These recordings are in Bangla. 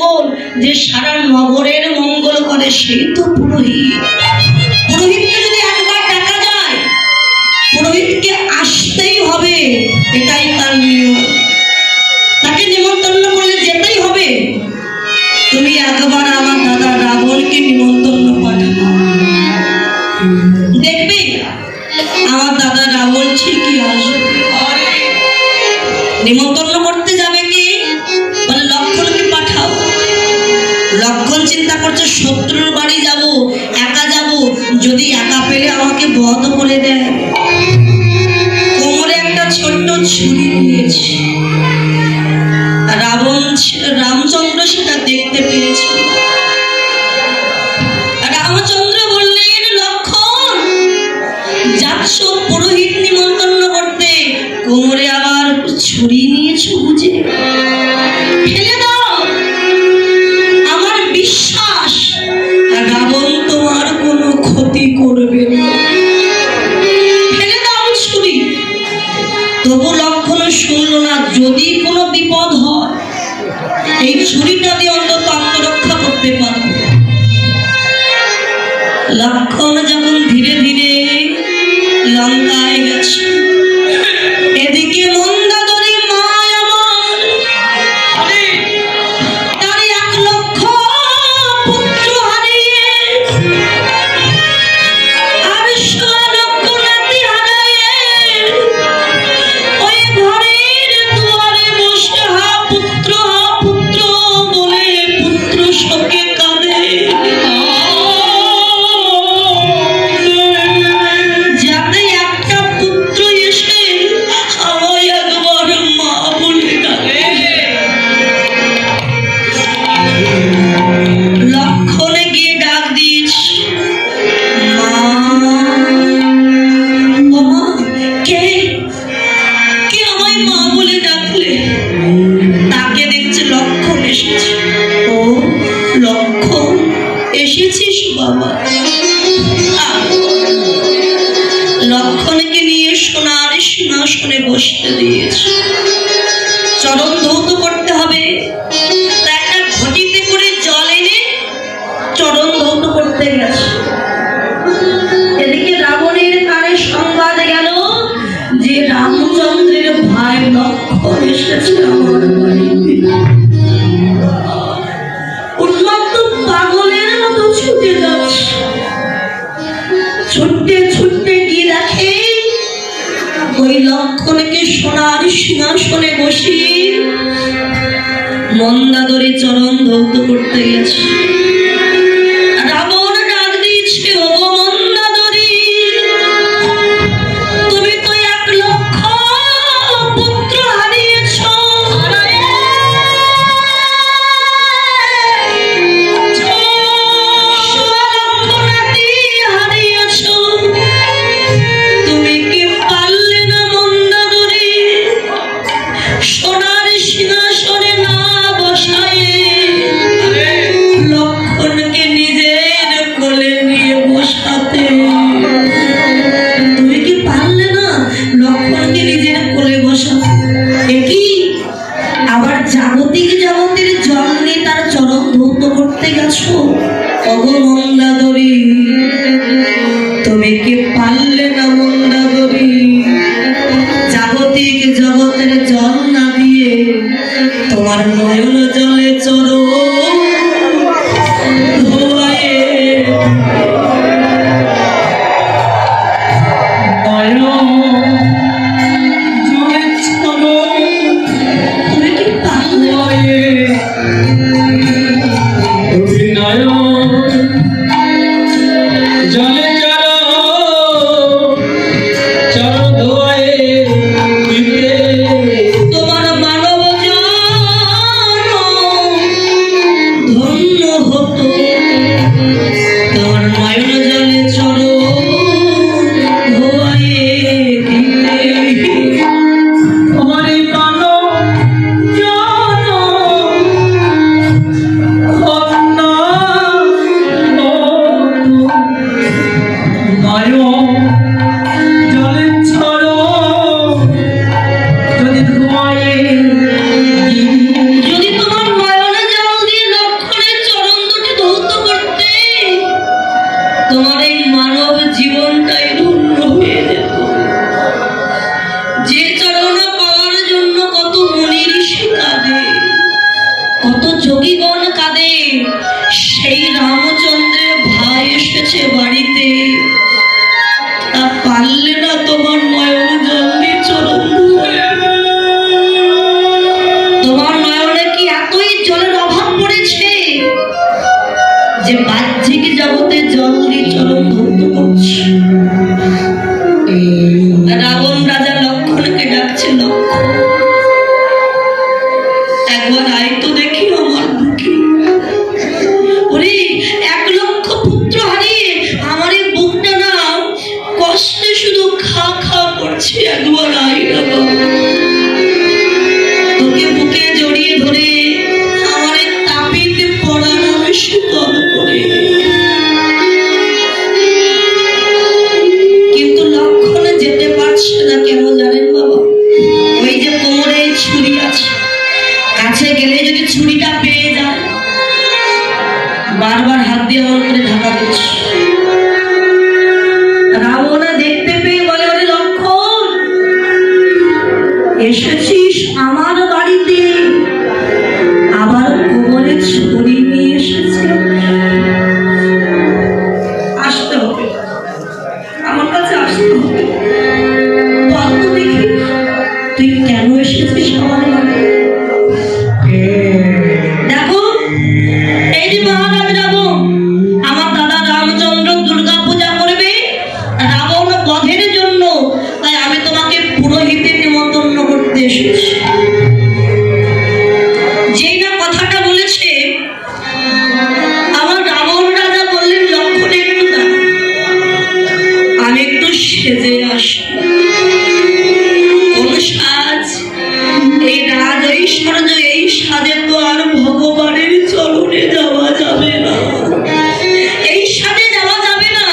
মঙ্গল, যে সারা নগরের মঙ্গল করে সেই তো পুরোহিত। পুরোহিতকে যদি একবার ডাকা যায়, পুরোহিতকে আসতেই হবে, এটাই তার নিয়ম। তাকে নিমন্ত্রণ করলে যেতেই হবে। তুমি একবার আমার দাদা রাবণকে নিমন্ত্রণ পাঠাও। শত্রুর যদি কোনো বিপদ হয়, এই ছুরিটা দিয়ে অন্তত আত্মরক্ষা করতে পারবে। লক্ষণ যখন ধীরে ধীরে লঙ্কায় গেছে লক্ষণ এসেছিস বাবা। লক্ষণকে নিয়ে সোনার সিংহাসনে বসতে দিয়েছে। চরণ ধৌত করতে হবে। তা একটা ঘটিতে করে জল এনে চরণ ধৌত করতে গেছে। এদিকে রাবণের কানে সংবাদ গেল যে রামচন্দ্রের ভাই লক্ষণ এসেছে আমার বাড়িতে। ছুটে যাচ্ছে ছুটতে ছুটতে গিয়ে দেখে ওই লক্ষণকে সোনার সিংহাসনে বসিয়ে মন্দাদরে চরণ ধৌত করতে গেছে। করতে গেছো? অগমন্দাদরী তুমি কি পারলে না মন্দাদরি জাগতিক জগতের জল না দিয়ে তোমার নয়ন জলে চরো ধোয়ায়ে my পারলে না তোমার নয়ন জলদি চরণ তোমার নয়নে কি এতই জলের অভাব পড়েছে যে বাহ্যিক জগতে জল দিয়ে চরণ ধরতে করছে। রাবণ রাজা লক্ষণকে ডাকছে লক্ষণ একবার আয় বারবার হাত দিয়ে আমার করে ঢাকা দিচ্ছে। সেজে আসি। সাজ এই রাজ ঐশ্বর্য এই সাজে তো আর ভগবানের চরণে যাওয়া যাবে না। এই সাজে যাওয়া যাবে না,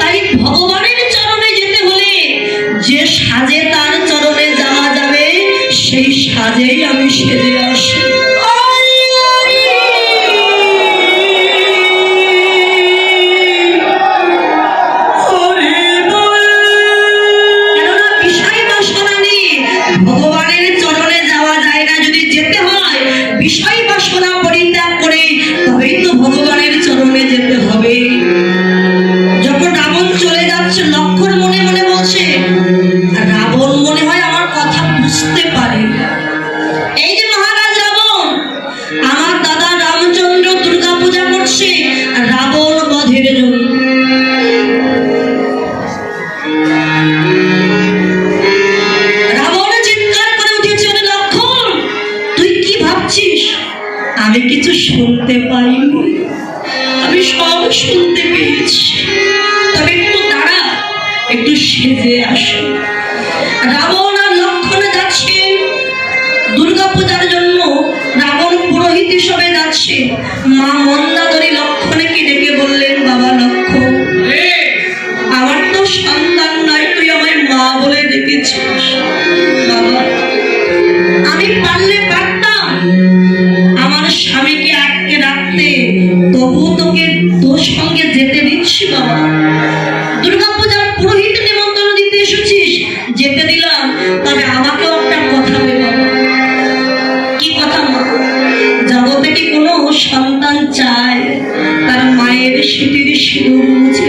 তাই ভগবানের চরণে যেতে হলে যে সাজে তার চরণে যাওয়া যাবে, সেই সাজেই আমি সেজে বিষয় শুনতে পাইনি। আমি সব শুনতে পেয়েছি। তবে একটু দাঁড়া, একটু সেজে আসে। রাবণ আর লক্ষণে যাচ্ছেন দুর্গাপূজার জন্য রাবণ পুরোহিত হিসেবে যাচ্ছে। মা মন্দাদরী দুর্গাপূজার পুরোহিত নিমন্ত্রণ দিতে এসেছিস, যেতে দিলাম, তবে আমাকেও একটা কথা বলব। কি কথা জগতে কি কোনো সন্তান চায়? তার মায়ের স্মৃতির মুছে